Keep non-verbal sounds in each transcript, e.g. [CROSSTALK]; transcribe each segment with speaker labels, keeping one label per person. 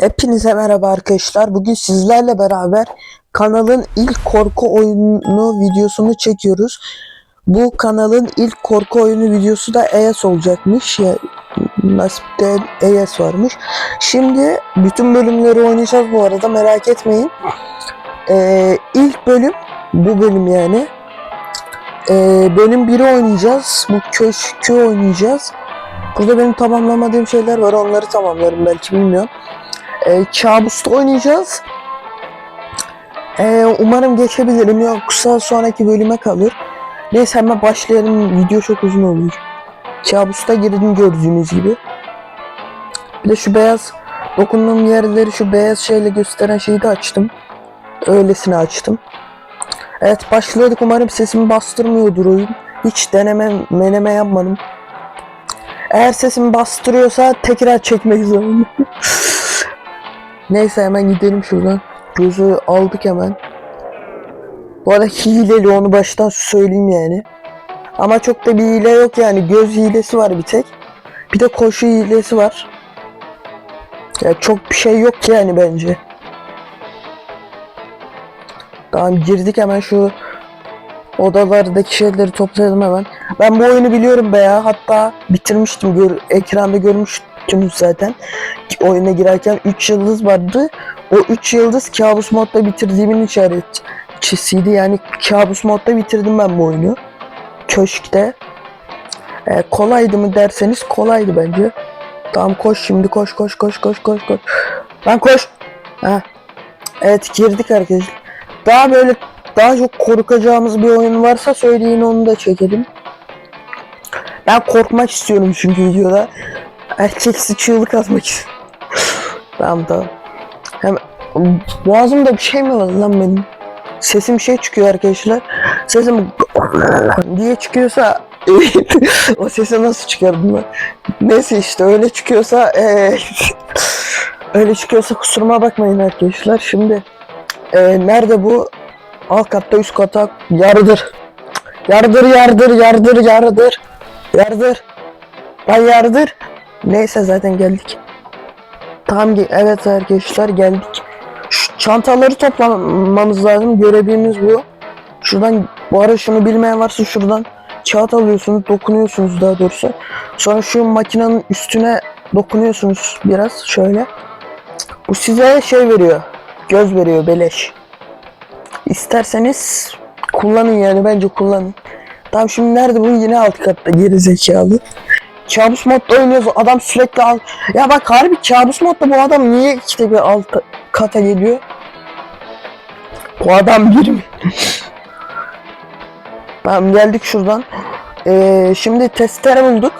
Speaker 1: Hepinize merhaba arkadaşlar. Bugün sizlerle beraber kanalın ilk korku oyunu videosunu çekiyoruz. Bu kanalın ilk korku oyunu videosu da ES olacakmış. Ya, nasipte ES varmış. Şimdi bütün bölümleri oynayacağız bu arada merak etmeyin. Ee, ilk bölüm bu bölüm yani. Ee, bölüm 1'i oynayacağız. Bu köşkü oynayacağız. Burada benim tamamlamadığım şeyler var. Onları tamamlarım belki bilmiyorum. E, kabusta oynayacağız. E, umarım geçebilirim yoksa sonraki bölüme kalır. Neyse hemen başlayalım. Video çok uzun olur. Kabusta girdim gördüğünüz gibi. Bir de şu beyaz dokunduğum yerleri şu beyaz şeyle gösteren şeyi de açtım. Öylesine açtım. Evet başlıyorduk. Umarım sesimi bastırmıyordur oyun. Hiç deneme meneme yapmadım. Eğer sesimi bastırıyorsa tekrar çekmek zorundayım. [LAUGHS] Neyse hemen gidelim şuradan. Gözü aldık hemen. Bu arada hileli onu baştan söyleyeyim yani. Ama çok da bir hile yok yani. Göz hilesi var bir tek. Bir de koşu hilesi var. Ya çok bir şey yok yani bence. Tamam girdik hemen şu odalardaki şeyleri toplayalım hemen. Ben bu oyunu biliyorum be ya. Hatta bitirmiştim. Gör, ekranda görmüştünüz zaten. Oyuna girerken 3 yıldız vardı. O 3 yıldız kabus modda bitirdiğimin işaretçisiydi. Yani kabus modda bitirdim ben bu oyunu. Köşkte. Ee, kolaydı mı derseniz kolaydı bence. Tamam koş şimdi koş koş koş koş koş koş. Lan koş. Ha. Evet girdik arkadaşlar. Daha böyle daha çok korkacağımız bir oyun varsa söyleyin onu da çekelim. Ben korkmak istiyorum çünkü videoda. Erkeksi çığlık atmak istiyorum. tamam tamam. Hem boğazımda bir şey mi var lan benim? Sesim şey çıkıyor arkadaşlar. Sesim diye çıkıyorsa [LAUGHS] o sesi nasıl çıkardım ben? Neyse işte öyle çıkıyorsa eee, öyle çıkıyorsa kusuruma bakmayın arkadaşlar. Şimdi eee, nerede bu? Alt katta üst kata yardır. Yardır yardır yardır yardır. Yardır. Lan yardır. Neyse zaten geldik. Tamam evet arkadaşlar geldik. Şu çantaları toplamamız lazım. Görevimiz bu. Şuradan bu ara şunu bilmeyen varsa şuradan kağıt alıyorsunuz, dokunuyorsunuz daha doğrusu. Sonra şu makinenin üstüne dokunuyorsunuz biraz şöyle. Bu size şey veriyor. Göz veriyor beleş. İsterseniz kullanın yani bence kullanın. Tamam şimdi nerede bu yine alt katta geri zekalı. Kabus modda oynuyoruz adam sürekli al. Ya bak harbi kabus modda bu adam niye işte bir alt kata geliyor? Bu adam [LAUGHS] bir mi? tamam geldik şuradan. Ee, şimdi testere bulduk.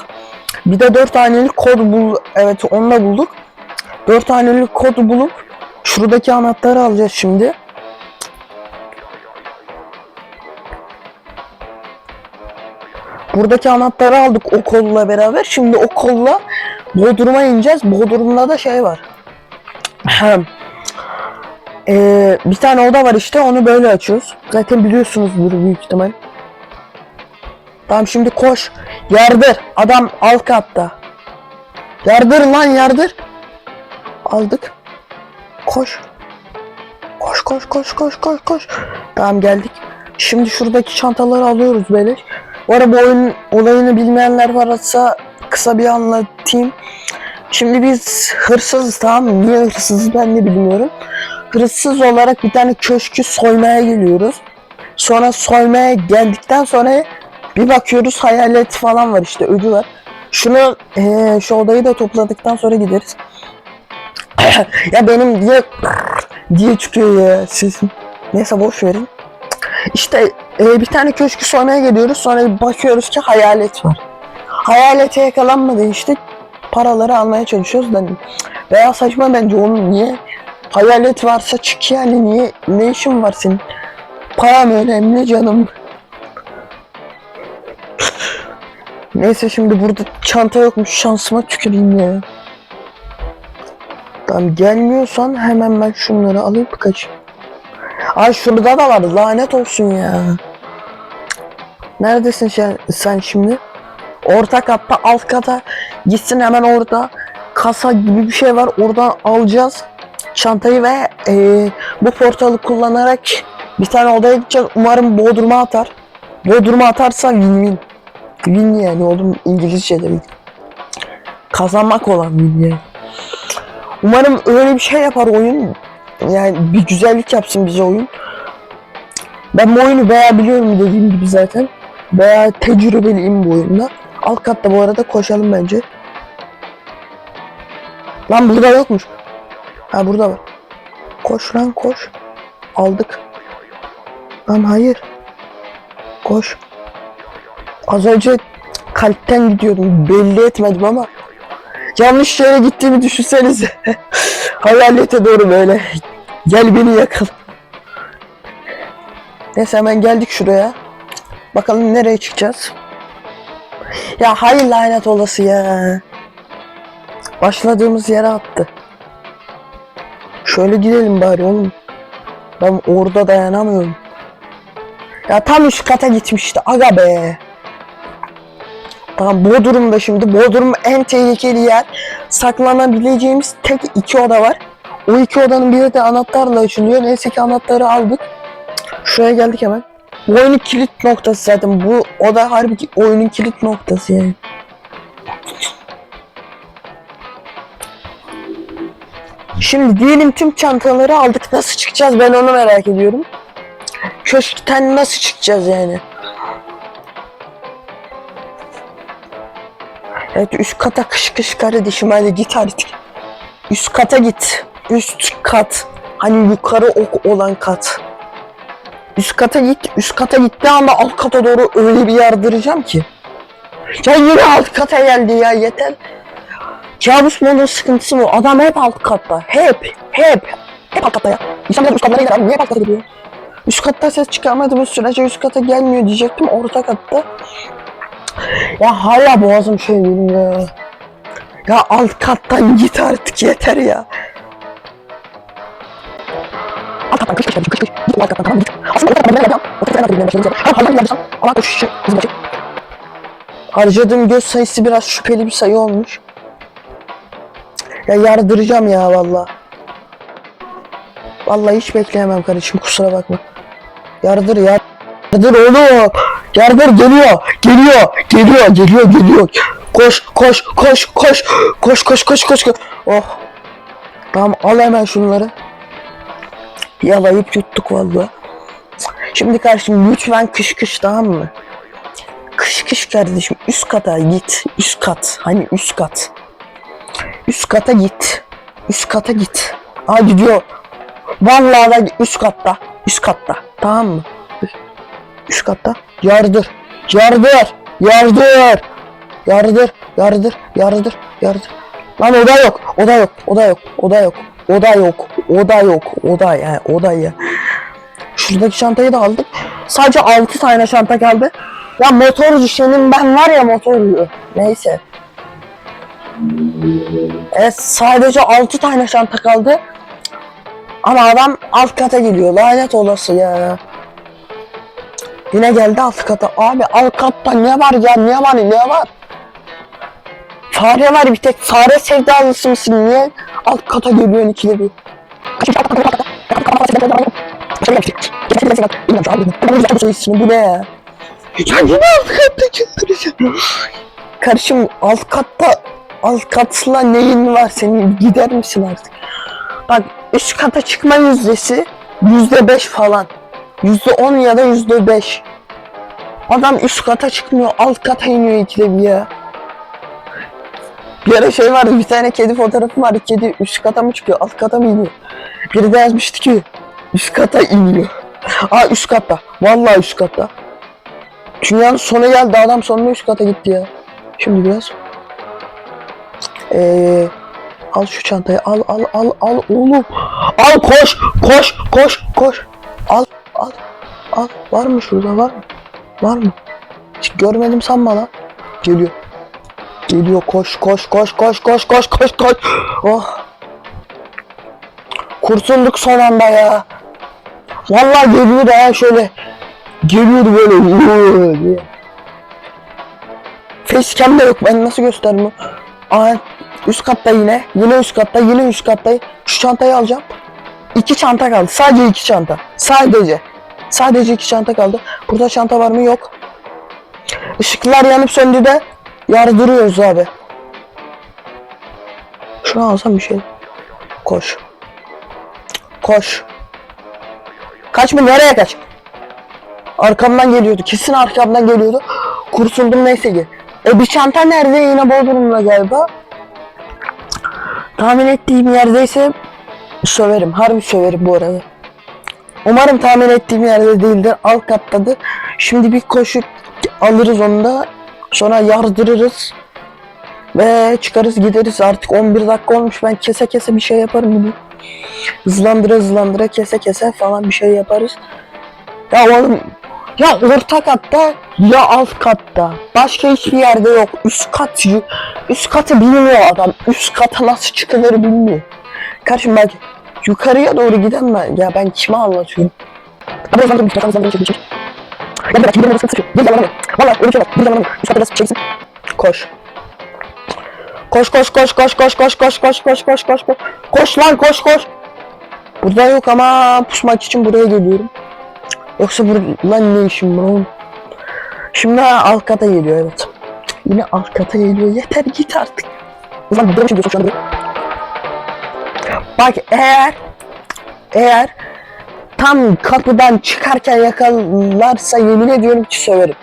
Speaker 1: Bir de 4 hanelik kod bul. Evet onu da bulduk. 4 hanelik kodu bulup şuradaki anahtarı alacağız şimdi. Buradaki anahtarı aldık o kolla beraber. Şimdi o kolla Bodrum'a ineceğiz. Bodrum'da da şey var. Ee, bir tane oda var işte onu böyle açıyoruz. Zaten biliyorsunuzdur büyük ihtimal. Tamam şimdi koş. Yardır. Adam alt katta. Yardır lan yardır. Aldık. Koş. Koş koş koş koş koş koş. Tamam geldik. Şimdi şuradaki çantaları alıyoruz böyle. Bu bu oyunun olayını bilmeyenler varsa kısa bir anlatayım. Şimdi biz hırsızız tamam mı? Niye hırsızız ben de bilmiyorum. Hırsız olarak bir tane köşkü soymaya geliyoruz. Sonra soymaya geldikten sonra bir bakıyoruz hayalet falan var işte ödü var. Şunu eee, şu odayı da topladıktan sonra gideriz. [LAUGHS] ya benim diye diye çıkıyor ya sesim. Neyse boş verin. İşte e, bir tane köşkü soymaya geliyoruz. Sonra bir bakıyoruz ki hayalet var. Hayalete yakalanmadı işte. Paraları almaya çalışıyoruz da veya saçma bence onun niye? Hayalet varsa çık yani niye? Ne işin var senin? Param önemli canım. Neyse şimdi burada çanta yokmuş şansıma tüküreyim ya. Tamam gelmiyorsan hemen ben şunları alıp kaç Ay şurada da var lanet olsun ya Neredesin sen, sen şimdi? Orta katta alt kata gitsin hemen orada kasa gibi bir şey var. Oradan alacağız çantayı ve eee, bu portalı kullanarak bir tane odaya gideceğiz. Umarım Bodrum'a atar. Bodrum'a atarsa win win. Win yani oğlum İngilizce demek. Kazanmak olan win yani. Umarım öyle bir şey yapar oyun. Yani bir güzellik yapsın bize oyun. Ben bu oyunu bayağı biliyorum dediğim gibi zaten. Bayağı tecrübeliyim bu oyunda. Alt katta bu arada koşalım bence. Lan burada yokmuş. Ha burada var. Koş lan koş. Aldık. Lan hayır. Koş. Az önce kalpten gidiyordum. Belli etmedim ama. Yanlış yere gittiğimi düşünsenize. [LAUGHS] Hayalete doğru böyle. Gel beni yakal. Neyse hemen geldik şuraya. Bakalım nereye çıkacağız. Ya hayır lanet olası ya. Başladığımız yere attı. Şöyle gidelim bari oğlum. Ben orada dayanamıyorum. Ya tam üst kata gitmişti. Aga be. Tamam Bodrum'da şimdi. Bodrum en tehlikeli yer. Saklanabileceğimiz tek iki oda var. O iki odanın biri de anahtarla açılıyor. Neyse ki anahtarı aldık. Şuraya geldik hemen. Bu oyunun kilit noktası zaten. Bu oda harbi oyunun kilit noktası yani. Şimdi diyelim tüm çantaları aldık. Nasıl çıkacağız ben onu merak ediyorum. Köşkten nasıl çıkacağız yani? Evet üst kata kış kış kardeşim hadi git artık. Üst kata git. Üst kat. Hani yukarı ok olan kat. Üst kata git. Üst kata gittiği anda alt kata doğru öyle bir yardıracağım ki. Ya yine alt kata geldi ya yeter. Kabus modun sıkıntısı bu. Adam hep alt katta. Hep. Hep. Hep alt katta ya. İnsanlar üst katlara gider abi. Niye alt kata gidiyor? Üst katta ses çıkarmadığımız sürece üst kata gelmiyor diyecektim. Orta katta. Ya hala boğazım şey ya. Ya alt kattan git artık yeter ya. Alt kattan kış kış kış kış kış. Alt kattan tamam git. Aslında orta kattan ben yapacağım. Orta kattan ben yapacağım. Ben halden yapacağım. Allah koş şey. Hızlı çek. Harcadığım göz sayısı biraz şüpheli bir sayı olmuş. Ya yardıracağım ya valla. Vallahi hiç bekleyemem kardeşim kusura bakma. Yardır ya. Yardır oğlum. Yardır geliyor. Geliyor. Geliyor. Geliyor. Geliyor. Koş koş koş koş. Koş koş koş koş. koş. Oh. Tamam al hemen şunları. Yalayıp yuttuk valla. Şimdi kardeşim lütfen kış kış tamam mı? Kış kış kardeşim üst kata git. Üst kat. Hani üst kat. Üst kata git. Üst kata git. Aa gidiyor. Vallahi üst katta. Üst katta. Tamam mı? Üst katta. Yardır. Yardır. Yardır. Yardır. Yardır. Yardır. Yardır. Lan oda yok. Oda yok. Oda yok. Oda yok. Oda yok. Oda yok. Oda ya. Oda ya. Şuradaki çantayı da aldık. Sadece 6 tane çanta kaldı. Ya motorcu senin ben var ya motorcu. Neyse. Evet sadece 6 tane çanta kaldı. Ama adam alt kata geliyor. Lanet olası ya. Yine geldi alt kata. Abi alt katta ne var ya? Ne var ne var? Fare var bir tek. Fare sevdalısı mısın? Niye alt kata geliyorsun ikide bir? Bu ne ya? Ya yine alt katta çıldıracağım. Karışım alt katta alt katla neyin var senin gider misin artık? Bak üst kata çıkma yüzdesi yüzde beş falan. Yüzde on ya da yüzde beş. Adam üst kata çıkmıyor alt kata iniyor ikide bir ya. Bir ara şey vardı bir tane kedi fotoğrafı var. Kedi üst kata mı çıkıyor alt kata mı iniyor? Biri de yazmıştı ki üst kata iniyor. Aa üst katta. Vallahi üst katta. Dünyanın sonu geldi adam sonunda üst kata gitti ya. Şimdi biraz. Eee al şu çantayı al al al al oğlum. Al koş koş koş koş. Al al al. Var mı şurada var mı? Var mı? Hiç görmedim sanma lan. Geliyor. Geliyor koş koş koş koş koş koş koş koş. Oh. Kurtulduk son anda ya. Vallahi geliyordu ha şöyle. Geliyordu böyle. Diye. Facecam de yok ben nasıl göstereyim o? Aa, üst katta yine. Yine üst katta. Yine üst katta. Şu çantayı alacağım. İki çanta kaldı. Sadece iki çanta. Sadece. Sadece iki çanta kaldı. Burada çanta var mı? Yok. Işıklar yanıp söndü de yardırıyoruz abi. Şunu alsam bir şey. Koş. Koş. Kaçma nereye kaç? Arkamdan geliyordu. Kesin arkamdan geliyordu. Kurtuldum neyse ki. E bir çanta nerede? Yine Bodrum'da galiba. Tahmin ettiğim yerdeyse söverim. Harbi söverim bu arada. Umarım tahmin ettiğim yerde değildir. Alt kattadır. Şimdi bir koşup alırız onu da. Sonra yardırırız. Ve çıkarız gideriz. Artık 11 dakika olmuş. Ben kese kese bir şey yaparım bunu. Hızlandıra hızlandıra kese kese falan bir şey yaparız. Ya oğlum ya orta katta ya alt katta. Başka hiçbir yerde yok. Üst kat üst katı bilmiyor adam. Üst kata nasıl çıkılır bilmiyor. Karşım bak yukarıya doğru giden ben. Ya ben kime anlatıyorum? Abi hızlandırın bir hızlandırın bir şey. Ya bırak gidelim orası sıçıyor. Bir zaman Valla öyle bir şey var. Bir zaman Üst katta nasıl çeksin? Koş. Koş koş koş koş koş koş koş koş koş koş koş koş koş lan koş koş. Burada yok ama pusmak için buraya geliyorum. Yoksa burada lan ne işim var oğlum? Şimdi alt kata geliyor evet. Yine alt kata geliyor. Yeter git artık. Zaman burada mı diyorsun şu anda? Bak eğer eğer tam kapıdan çıkarken yakalarsa yemin ediyorum ki söverim.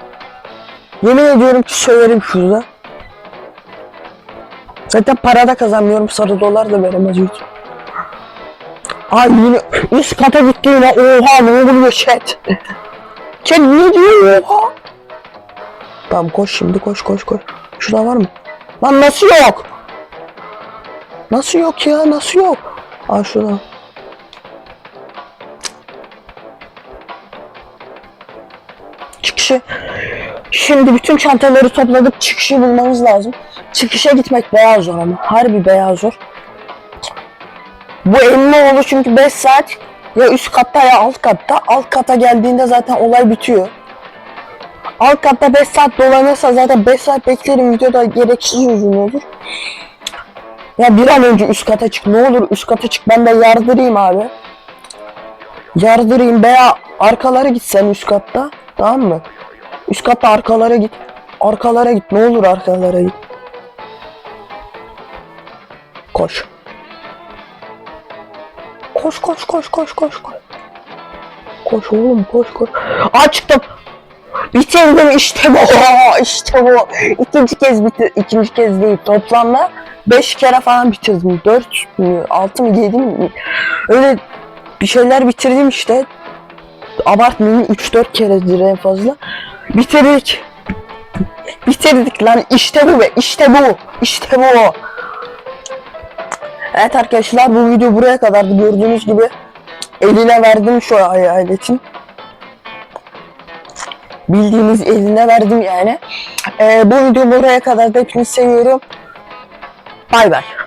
Speaker 1: Yemin ediyorum ki söverim şurada. Zaten para da kazanmıyorum. Sarı dolar da veremez YouTube. Ay yine üst kata gitti yine. Oha ne oluyor chat? Chat ne diyor oha? Tamam koş şimdi koş koş koş. Şurada var mı? Lan nasıl yok? Nasıl yok ya nasıl yok? Aa şurada. Çıkışı. Şimdi bütün çantaları topladık çıkışı bulmamız lazım. Çıkışa gitmek bayağı zor ama. Harbi bayağı zor. Bu elma oldu çünkü 5 saat ya üst katta ya alt katta. Alt kata geldiğinde zaten olay bitiyor. Alt katta 5 saat dolanırsa zaten 5 saat beklerim videoda gereksiz uzun olur. Ya bir an önce üst kata çık ne olur üst kata çık ben de yardırayım abi. Yardırayım veya arkalara git sen üst katta tamam mı? Üst katta arkalara git. Arkalara git ne olur arkalara git. Koş. Koş koş koş koş koş koş. Koş oğlum koş koş. Aa çıktım. Bitirdim işte bu. [LAUGHS] işte bu. İkinci kez bitir. ikinci kez değil. Toplamda 5 kere falan bitirdim. 4 mü 6 mı 7 mi? Öyle bir şeyler bitirdim işte. Abartmayayım 3-4 keredir en fazla. Bitirdik. Bitirdik lan işte bu be işte bu işte bu. Evet arkadaşlar bu video buraya kadardı gördüğünüz gibi eline verdim şu hayaletin. Bildiğiniz eline verdim yani. Ee, bu video buraya kadar da hepinizi seviyorum. Bay bay.